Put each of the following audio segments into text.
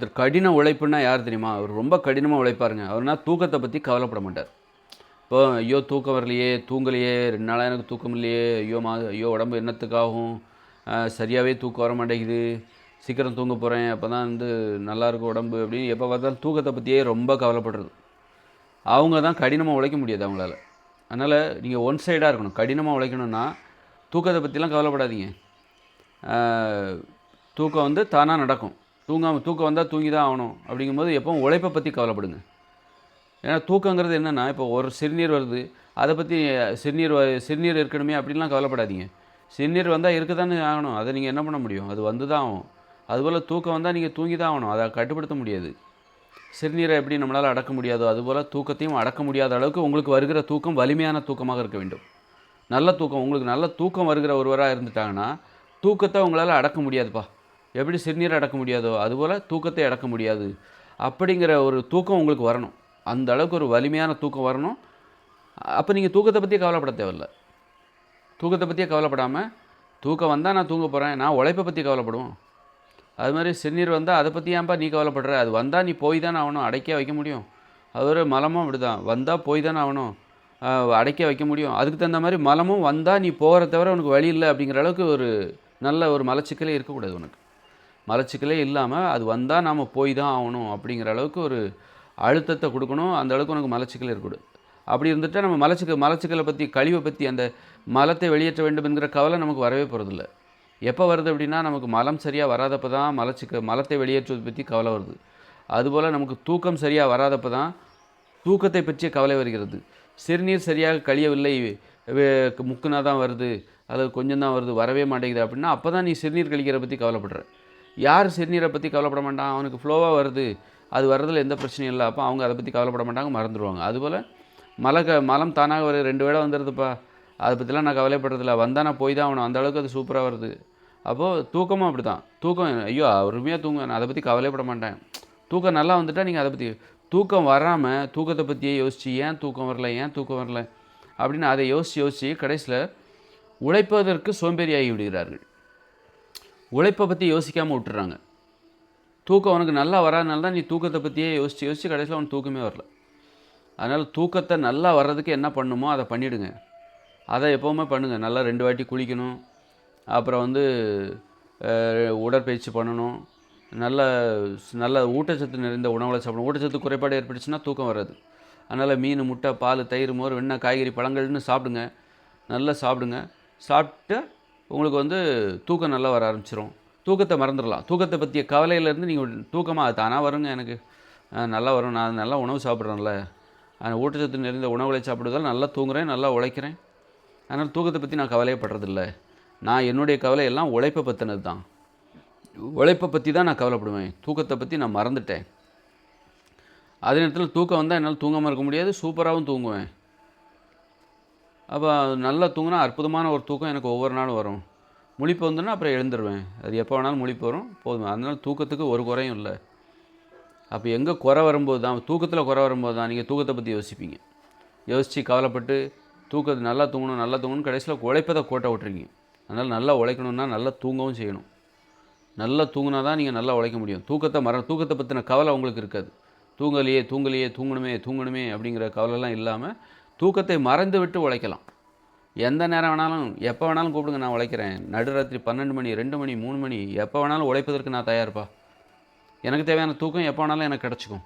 ஒருத்தர் கடின உழைப்புன்னா யார் தெரியுமா? அவர் ரொம்ப கடினமாக உழைப்பாருங்க. அவர்னா தூக்கத்தை பற்றி கவலைப்பட மாட்டார். இப்போ ஐயோ தூக்கம் வரலையே தூங்கலையே ரெண்டு நாளாக எனக்கு தூக்கம் இல்லையே ஐயோ மா ஐயோ உடம்பு என்னத்துக்காகும்? சரியாகவே தூக்கம் வர மாட்டேங்குது. சீக்கிரம் தூங்க போகிறேன் அப்போ தான் வந்து நல்லாயிருக்கும் உடம்பு அப்படின்னு எப்போ பார்த்தாலும் தூக்கத்தை பற்றியே ரொம்ப கவலைப்படுறது. அவங்க தான் கடினமாக உழைக்க முடியாது அவங்களால. அதனால் நீங்கள் ஒன் சைடாக இருக்கணும். கடினமாக உழைக்கணும்னா தூக்கத்தை பற்றிலாம் கவலைப்படாதீங்க. தூக்கம் வந்து தானாக நடக்கும். தூங்காமல் தூக்கம் வந்தால் தூங்கி தான் ஆகணும். அப்படிங்கும்போது எப்போவும் உழைப்பை பற்றி கவலைப்படுங்க. ஏன்னா தூக்கங்கிறது என்னென்னா இப்போ ஒரு சிறுநீர் வருது. அதை பற்றி சிறுநீர் வ- சிறுநீர் இருக்கணுமே அப்படின்லாம் கவலைப்படாதீங்க. சிறுநீர் வந்தால் இருக்க தானே ஆகணும். அதை நீங்கள் என்ன பண்ண முடியும்? அது வந்து தான் ஆகும். அதுபோல் தூக்கம் வந்தால் நீங்கள் தூங்கி தான் ஆகணும். அதை கட்டுப்படுத்த முடியாது. சிறுநீரை எப்படி நம்மளால் அடக்க முடியாதோ அதுபோல் தூக்கத்தையும் அடக்க முடியாத அளவுக்கு உங்களுக்கு வருகிற தூக்கம் வலிமையான தூக்கமாக இருக்க வேண்டும். நல்ல தூக்கம் உங்களுக்கு நல்ல தூக்கம் வருகிற ஒருவராக இருந்துட்டாங்கன்னா தூக்கத்தை உங்களால் அடக்க முடியாதுப்பா. எப்படி சிறுநீரை அடக்க முடியாதோ அதுபோல் தூக்கத்தை அடக்க முடியாது. அப்படிங்கிற ஒரு தூக்கம் உங்களுக்கு வரணும். அந்த அளவுக்கு ஒரு வலிமையான தூக்கம் வரணும். அப்போ நீங்கள் தூக்கத்தை பற்றி கவலைப்பட தேவையில்ல. தூக்கத்தை பற்றியே கவலைப்படாமல் தூக்கம் வந்தால் நான் தூங்க போகிறேன் நான் உழைப்பை பற்றி கவலைப்படுவோம். அது மாதிரி சிறுநீர் வந்தால் அதை பற்றி ஏன்பா நீ கவலைப்படுற? அது வந்தால் நீ போய் தானே ஆகணும் அடைக்க வைக்க முடியும். அது ஒரு மலமும் அப்படி தான் வந்தால் போய் தானே ஆகணும் அடைக்க வைக்க முடியும். அதுக்கு தகுந்த மாதிரி மலமும் வந்தால் நீ போகிற தவிர உனக்கு வழி இல்லை அப்படிங்கிற அளவுக்கு ஒரு நல்ல ஒரு மலச்சிக்கலே இருக்கக்கூடாது உனக்கு. மலச்சிக்கலே இல்லாமல் அது வந்தால் நாம் போய் தான் ஆகணும் அப்படிங்கிற அளவுக்கு ஒரு அழுத்தத்தை கொடுக்கணும். அந்த அளவுக்கு உனக்கு மலச்சிக்கல் இருக்கக்கூடாது அப்படி இருந்துட்டால் நம்ம மலச்சிக்க மலச்சிக்கலை பற்றி கழிவை பற்றி அந்த மலத்தை வெளியேற்ற வேண்டும் என்கிற கவலை நமக்கு வரவே போகிறதில்ல எப்போ வருது அப்படின்னா நமக்கு மலம் சரியாக வராதப்போ தான் மலச்சிக்க மலத்தை வெளியேற்றுவது பற்றி கவலை வருது. அதுபோல் நமக்கு தூக்கம் சரியாக வராதப்போ தான் தூக்கத்தை பற்றிய கவலை வருகிறது. சிறுநீர் சரியாக கழியவில்லை முக்குனா தான் வருது அல்லது கொஞ்சம் தான் வருது வரவே மாட்டேங்குது அப்படின்னா அப்போ தான் நீ சிறுநீர் கழிக்கிற பற்றி கவலைப்படுற. யார் சிறுநீரை பற்றி கவலைப்பட மாட்டான்? அவனுக்கு ஃப்ளோவாக வருது. அது வரதில் எந்த பிரச்சனையும் இல்லை. அப்போ அவங்க அதை பற்றி கவலைப்பட மாட்டாங்க மறந்துடுவாங்க அதுபோல் மலை க மலம் தானாக வர ரெண்டு வேளை வந்துடுதுப்பா அதை பற்றிலாம் நான் கவலைப்படுறதில்ல. வந்தால் நான் போய் தான் ஆகணும். அந்த அளவுக்கு அது சூப்பராக வருது. அப்போது தூக்கமும் அப்படி தான் தூக்கம் ஐயோ அருமையாக தூங்க நான் அதை பற்றி கவலைப்பட மாட்டேன். தூக்கம் நல்லா வந்துட்டால் நீங்கள் அதை பற்றி தூக்கம் வராமல் தூக்கத்தை பற்றியே யோசிச்சு ஏன் தூக்கம் வரல? ஏன் தூக்கம் வரல? அப்படின்னு அதை யோசித்து யோசித்து கடைசியில் உழைப்பதற்கு சோம்பேறியாகி விடுகிறார்கள். உழைப்பை பற்றி யோசிக்காமல் விட்டுறாங்க. தூக்கம் உனக்கு நல்லா வராதனால தான் நீ தூக்கத்தை பற்றியே யோசித்து யோசித்து கடைசியில் அவனுக்கு தூக்கமே வரல. அதனால் தூக்கத்தை நல்லா வர்றதுக்கு என்ன பண்ணுமோ அதை பண்ணிவிடுங்க அதை எப்போவுமே பண்ணுங்கள் நல்லா ரெண்டு வாட்டி குளிக்கணும். அப்புறம் வந்து உடற்பயிற்சி பண்ணணும். நல்ல நல்ல ஊட்டச்சத்து நிறைந்த உணவுகளை சாப்பிடணும். ஊட்டச்சத்து குறைபாடு ஏற்பட்டுச்சுன்னா தூக்கம் வராது. அதனால் மீன் முட்டை பால் தயிர் மோர் வெண்ணெய் காய்கறி பழங்கள்னு சாப்பிடுங்க. நல்லா சாப்பிடுங்க. சாப்பிட்டு உங்களுக்கு வந்து தூக்கம் நல்லா வர ஆரம்பிச்சிரும். தூக்கத்தை மறந்துடலாம். தூக்கத்தை பற்றிய கவலையிலேருந்து நீங்கள் தூக்கமாக அது தானாக வருங்க எனக்கு. நல்லா வரும். நான் நல்லா உணவு சாப்பிட்றேன்ல. அந்த ஊட்டச்சத்து நிறைந்த உணவுகளை சாப்பிடுவதால் நல்லா தூங்குறேன் நல்லா உழைக்கிறேன். அதனால் தூக்கத்தை பற்றி நான் கவலையப்படுறதில்ல. நான் என்னுடைய கவலை எல்லாம் உழைப்பை பற்றினது தான். உழைப்பை பற்றி தான் நான் கவலைப்படுவேன். தூக்கத்தை பற்றி நான் மறந்துட்டேன். அதே நேரத்தில் தூக்கம் வந்தால் என்னால் தூங்காமல் இருக்க முடியாது. சூப்பராகவும் தூங்குவேன். அப்போ நல்லா தூங்கினா அற்புதமான ஒரு தூக்கம் எனக்கு ஒவ்வொரு நாளும் வரும். முழிப்பு வந்துன்னா அப்புறம் எழுந்துருவேன். அது எப்போ வேணாலும் முழிப்பு வரும். போதும். அதனால் தூக்கத்துக்கு ஒரு குறையும் இல்லை. அப்போ எங்கே குறை வரும்போது தான் தூக்கத்தில் குறை வரும்போது தான் நீங்கள் தூக்கத்தை பற்றி யோசிப்பீங்க. யோசித்து கவலைப்பட்டு தூக்கத்தை நல்லா தூங்கணும் நல்லா தூங்கணும் கடைசியில் உழைப்பதை கோட்டை விட்டுருக்கீங்க அதனால் நல்லா உழைக்கணும்னா நல்லா தூங்கவும் செய்யணும். நல்லா தூங்கினா தான் நீங்கள் நல்லா உழைக்க முடியும். தூக்கத்தை மர தூக்கத்தை பற்றின கவலை உங்களுக்கு இருக்காது. தூங்கலையே தூங்கலையே தூங்கணுமே தூங்கணுமே அப்படிங்கிற கவலைலாம் இல்லாமல் தூக்கத்தை மறந்து விட்டு உழைக்கலாம். எந்த நேரம் வேணாலும் எப்போ வேணாலும் கூப்பிடுங்க நான் உழைக்கிறேன். நடுராத்திரி பன்னெண்டு மணி ரெண்டு மணி மூணு மணி எப்போ வேணாலும் உழைப்பதற்கு நான் தயார்ப்பா. எனக்கு தேவையான தூக்கம் எப்போ வேணாலும் எனக்கு கிடச்சிக்கும்.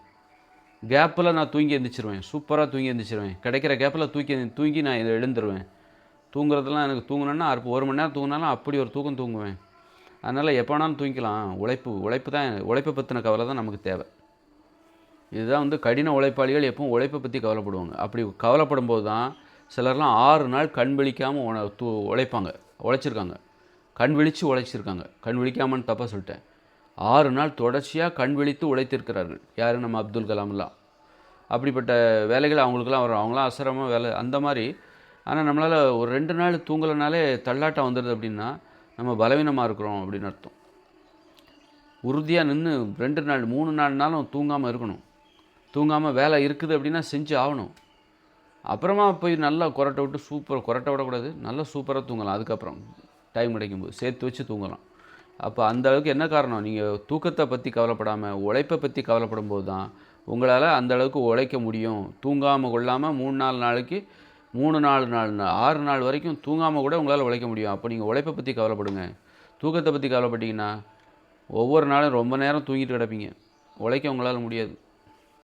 கேப்பில் நான் தூங்கி எந்திரிச்சிருவேன். சூப்பராக தூங்கி எந்திரிச்சிருவேன். கிடைக்கிற கேப்பில் தூக்கி தூங்கி நான் இதை எழுந்துருவேன். தூங்குறதெல்லாம் எனக்கு தூங்கணுன்னா ஒரு மணி நேரம் தூங்கினாலும் அப்படி ஒரு தூக்கம் தூங்குவேன். அதனால் எப்போ வேணாலும் தூங்கிக்கலாம். உழைப்பு உழைப்பு தான் உழைப்பை பற்றின கவலை தான் நமக்கு தேவை. இதுதான் வந்து கடின உழைப்பாளிகள் எப்பவும் உழைப்பை பற்றி கவலைப்படுவாங்க. அப்படி கவலைப்படும் போது தான் சிலர்லாம் ஆறு நாள் கண் விழிக்காமல் உண தூ உழைப்பாங்க. உழைச்சிருக்காங்க. கண் விழித்து உழைச்சிருக்காங்க. கண் விழிக்காமன்னு தப்பாக சொல்லிட்டேன். ஆறு நாள் தொடர்ச்சியாக கண் விழித்து உழைத்திருக்கிறார்கள். யார்? நம்ம அப்துல் கலாம்லாம். அப்படிப்பட்ட வேலைகள் அவங்களுக்குலாம் வரும். அவங்களாம் அசரமாக வேலை அந்த மாதிரி. ஆனால் நம்மளால் ஒரு ரெண்டு நாள் தூங்கலைனாலே தள்ளாட்டம் வந்துடுது அப்படின்னா நம்ம பலவீனமாக இருக்கிறோம் அப்படின்னு அர்த்தம். உறுதியாக நின்று ரெண்டு நாள் மூணு நாலு நாளும் தூங்காமல் இருக்கணும். தூங்காமல் வேலை இருக்குது அப்படின்னா செஞ்சு ஆகணும். அப்புறமா போய் நல்லா கொரட்டை விட்டு சூப்பர் கொரட்டை விடக்கூடாது. நல்லா சூப்பராக தூங்கலாம். அதுக்கப்புறம் டைம் கிடைக்கும்போது சேர்த்து வச்சு தூங்கலாம். அப்போ அந்த அளவுக்கு என்ன காரணம்? நீங்கள் தூக்கத்தை பற்றி கவலைப்படாமல் உழைப்பை பற்றி கவலைப்படும் போது தான் உங்களால் அந்த அளவுக்கு உழைக்க முடியும். தூங்காமல் கொள்ளாமல் மூணு நாலு நாளைக்கு மூணு நாலு நாலு ஆறு நாள் வரைக்கும் தூங்காமல் கூட உங்களால் உழைக்க முடியும். அப்போ நீங்கள் உழைப்பை பற்றி கவலைப்படுங்க. தூக்கத்தை பற்றி கவலைப்பட்டீங்கன்னா ஒவ்வொரு நாளும் ரொம்ப நேரம் தூங்கிட்டு கிடப்பீங்க. உழைக்க உங்களால் முடியாது.